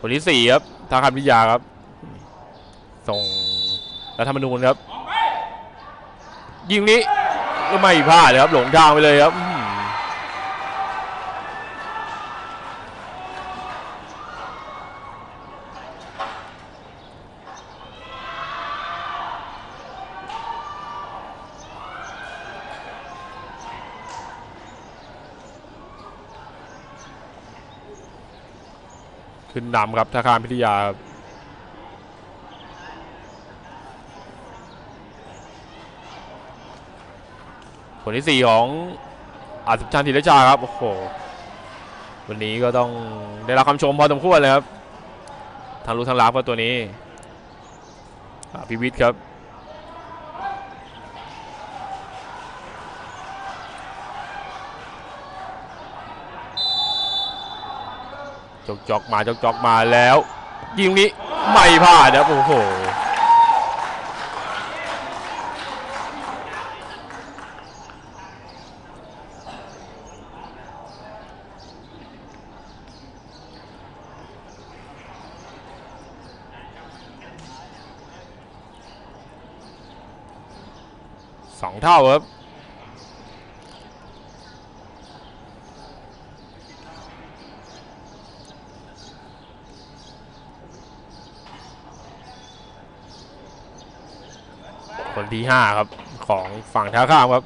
คนที่สี่ครับทางคำพิยาครับ ส่งรัฐธรรมนูญครับ ยิงนี้ก็ไม่พลาดเลยครับ หลงทางไปเลยครับ ขึ้นนำครับธนาคารพิทยาผลที่สี่ของอาสิบชันธีรชาครับโอ้โหวันนี้ก็ต้องได้รับคำชมพอสมควรเลยครับทางรู้ทางรับก็ตัวนี้พิวิทย์ครับ จกจอกมาจกจอกมาแล้วยิงนี้ไม่พลาดครับโอ้โหสองเท่าครับ คนที่ห้าครับ ของฝั่งท่าข้ามครับ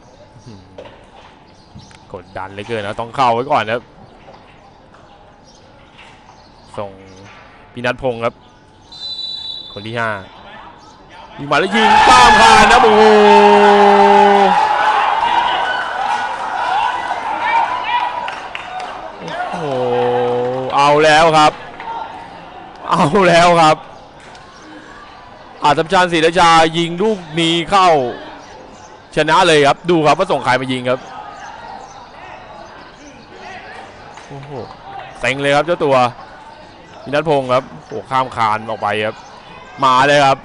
กดดันเลยเกินนะต้องเข้าไว้ก่อนครับ ส่งพินัทพงศ์ครับ คนที่ห้ายิงมาแล้วยิงข้ามคานนะโอ้โหโอ้โหเอาแล้วครับ เอาแล้วครับ อาสัมชัญศรีราชายิงลูกนี้เข้า ชนะเลยครับ ดูครับว่าส่งใครมายิงครับโอ้โหเซ็งเลยครับเจ้าตัวพินัทพงศ์ครับโอ้ข้ามคานออกไปครับ มาเลยครับ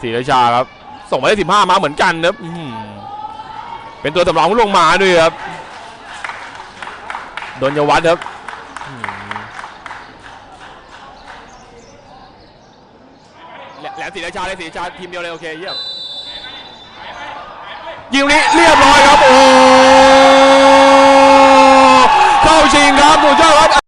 ศรีราชาครับ ส่งมาได้สิบห้ามาเหมือนกันครับเป็นตัวสำรองลงมาด้วยครับโดนยวัฒน์ครับ แหลมสีราชาเลยสีราชาทีมเดียวเลยโอเคเยี่ยมยิงนี้เรียบร้อยครับโอ้เข้าชิงครับสุดยอ